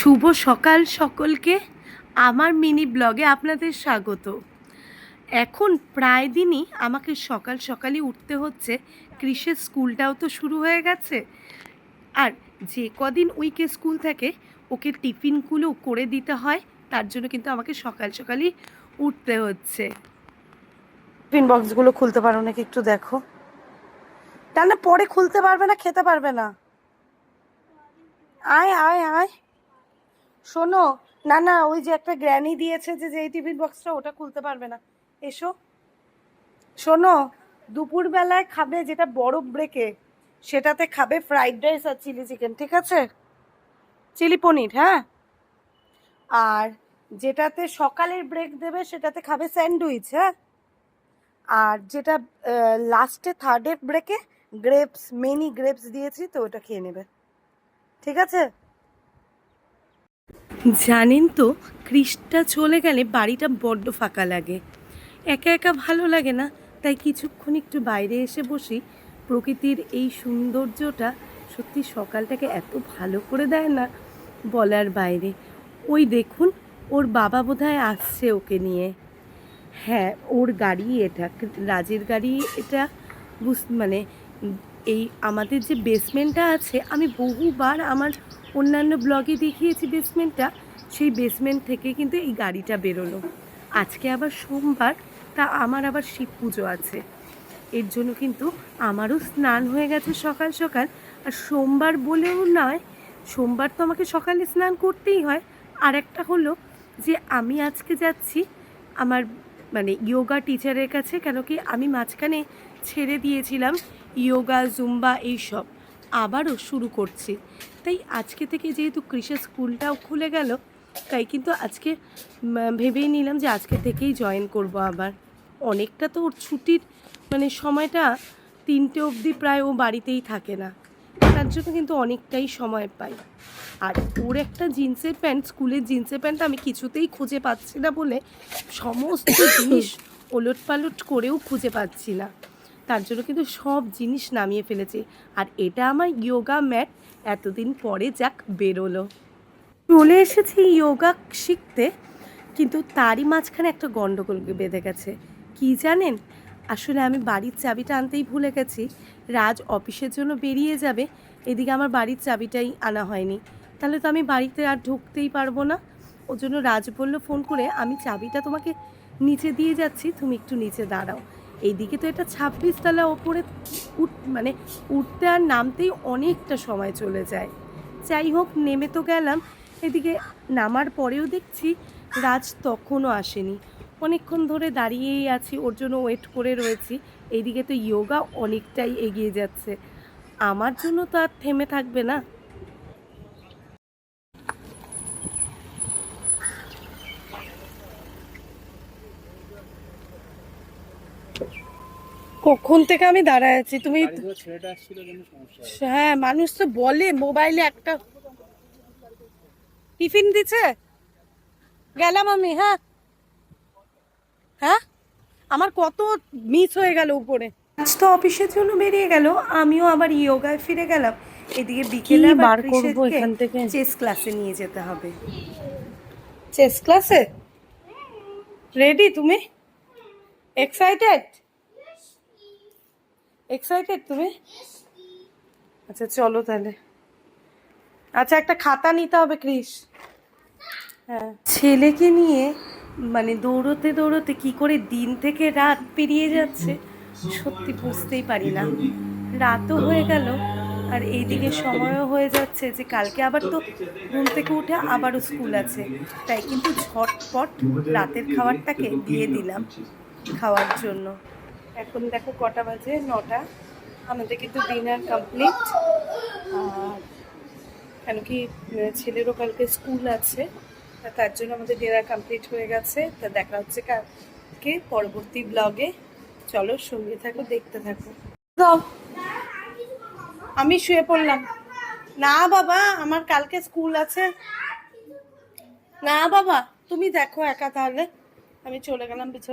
শুভ সকাল সকলকে। আমার মিনি ব্লগে আপনাদের স্বাগত। এখন প্রায় দিনই আমাকে সকাল সকালই উঠতে হচ্ছে। কৃষের স্কুলটাও তো শুরু হয়ে গেছে। আর যে কদিন উইকে স্কুল থাকে, ওকে টিফিনগুলো করে দিতে হয়। তার জন্য কিন্তু আমাকে সকাল সকালই উঠতে হচ্ছে। টিফিন বক্সগুলো খুলতে পারো নাকি একটু দেখো। তা না, পরে খুলতে পারবে না, খেতে পারবে না। আয় আয় আয়। শোনো, না না, ওই যে একটা গ্র্যানি দিয়েছে যে যেই টিফিন বক্সটা ওটা খুলতে পারবে না। এসো। শোনো, দুপুরবেলায় খাবে যেটা বরফ ব্রেকে সেটাতে খাবে ফ্রাইড রাইস আর চিলি চিকেন ঠিক আছে? চিলি পনির হ্যাঁ? আর যেটাতে সকালের ব্রেক দেবে, সেটাতে খাবে স্যান্ডউইচ হ্যাঁ? আর যেটা লাস্টে থার্ডের ব্রেকে গ্রেপস মেনি গ্রেপস দিয়েছি, তো ওটা খেয়ে নেবে। ঠিক আছে? জানেন তো ক্রিসটা চলে গেলে বাড়িটা বড্ড ফাঁকা লাগে। একা একা ভালো লাগে না, তাই কিছুক্ষণ একটু বাইরে এসে বসি। প্রকৃতির এই সৌন্দর্যটা সত্যি সকালটাকে এত ভালো করে দেয় না বলার বাইরে। ওই দেখুন, ওর বাবা বোধহয় আসছে ওকে নিয়ে। হ্যাঁ ওর গাড়ি এটা, রাজের গাড়ি এটা, বুঝ মানে এই আমাদের যে বেসমেন্টটা আছে, আমি বহুবার আমার অন্যান্য ব্লগে দেখিয়েছি বেসমেন্টটা সেই বেসমেন্ট থেকে কিন্তু এই গাড়িটা বেরোলো। আজকে আবার সোমবার, তা আমার আবার শিব পুজো আছে। এর জন্য কিন্তু আমারও স্নান হয়ে গেছে সকাল সকাল। আর সোমবার বলেও নয়, সোমবার তো আমাকে সকালে স্নান করতেই হয়। আর একটা হলো যে আমি আজকে যাচ্ছি আমার মানে ইয়োগা টিচারের কাছে, কেন কি আমি মাঝখানে ছেড়ে দিয়েছিলাম। ইয়োগা, জুম্বা এইসব আবারও শুরু করছি। তাই আজকে থেকে যেহেতু কৃষি স্কুলটাও খুলে গেল, তাই কিন্তু আজকে ভেবেই নিলাম যে আজকে থেকেই জয়েন করব আবার। অনেকটা তো ওর ছুটির মানে সময়টা তিনটে অবধি প্রায় ও বাড়িতেই থাকে না। তার জন্য কিন্তু অনেকটাই সময় পাই। আর ওর একটা জিন্সের প্যান্ট, স্কুলের জিন্সের প্যান্ট আমি কিছুতেই খুঁজে পাচ্ছি না বলে সমস্ত জিনিস ওলট পালট করেও খুঁজে পাচ্ছি না। তার জন্য কিন্তু সব জিনিস নামিয়ে ফেলেছি। আর এটা আমার ইয়োগা ম্যাট। এতদিন পরে যাক, বেরোলো। চলে এসেছি ইয়োগা শিখতে, কিন্তু তারই মাঝখানে একটা গণ্ডগোল বেঁধে গেছে। কি জানেন? আসলে আমি বাড়ির চাবিটা আনতেই ভুলে গেছি। রাজ অফিসের জন্য বেরিয়ে যাবে। এদিকে আমার বাড়ির চাবিটাই আনা হয়নি। তাহলে তো আমি বাড়িতে আর ঢুকতেই পারব না। ওর জন্য রাজ বলল, ফোন করে আমি চাবিটা তোমাকে নিচে দিয়ে যাচ্ছি। তুমি একটু নিচে দাঁড়াও। এইদিকে তো এটা ছাব্বিশ তলা ওপরে উঠ মানে উঠতে আর নামতেই অনেকটা সময় চলে যায়। যাই হোক, নেমে তো গেলাম। এদিকে নামার পরেও দেখছি রাজ তখনও আসেনি। অনেকক্ষণ ধরে দাঁড়িয়েই আছি, ওর জন্য ওয়েট করে রয়েছি। এইদিকে তো ইয়োগা অনেকটাই এগিয়ে যাচ্ছে। আমার জন্য তো আর থেমে থাকবে না। কখন থেকে আমি দাঁড়ায় আছি? তুমি হ্যাঁ মানুষ তো বলে মোবাইলে একটা টিফিন দিছে। গেলাম আমি হ্যাঁ। হ্যাঁ? আমার কত মিস হয়ে গেল উপরে। আজ তো অফিসের জন্য বেরিয়ে গেল আমিও আবার ইয়োগায় ফিরে গেলাম। এদিকে বিকেলে বার করব এখান থেকে? চেস ক্লাসে নিয়ে যেতে হবে। চেস ক্লাসে রেডি তুমি? এক্সাইটেড এক্সাইটেড তুমি? আচ্ছা চলো তাহলে। আচ্ছা একটা খাতা নিতে হবে ক্রিস হ্যাঁ। ছেলেকে নিয়ে মানে দৌড়তে দৌড়তে কি করে দিন থেকে রাত পেরিয়ে যাচ্ছে, সত্যি বুঝতেই পারি না। রাতও হয়ে গেল, আর এইদিকে সময়ও হয়ে যাচ্ছে যে কালকে আবার তো ঘুম থেকে উঠে আবারও স্কুল আছে। তাই কিন্তু ঝটপট রাতের খাবারটাকে দিয়ে দিলাম খাওয়ার জন্য। এখন দেখো কটা বাজে, নটা। আমাদের কিন্তু ডিনার কমপ্লিট আর কেন কি ছেলেরও কালকে স্কুল আছে তার জন্য আমাদের ডিনার কমপ্লিট হয়ে গেছে। তা দেখা হচ্ছে কালকে পরবর্তী ব্লগে চলো সঙ্গে থাকো, দেখতে থাকো। আমি শুয়ে পড়লাম। না বাবা, আমার কালকে স্কুল আছে। না বাবা, তুমি দেখো একা তাহলে। আমি চলে গেলাম পিছনে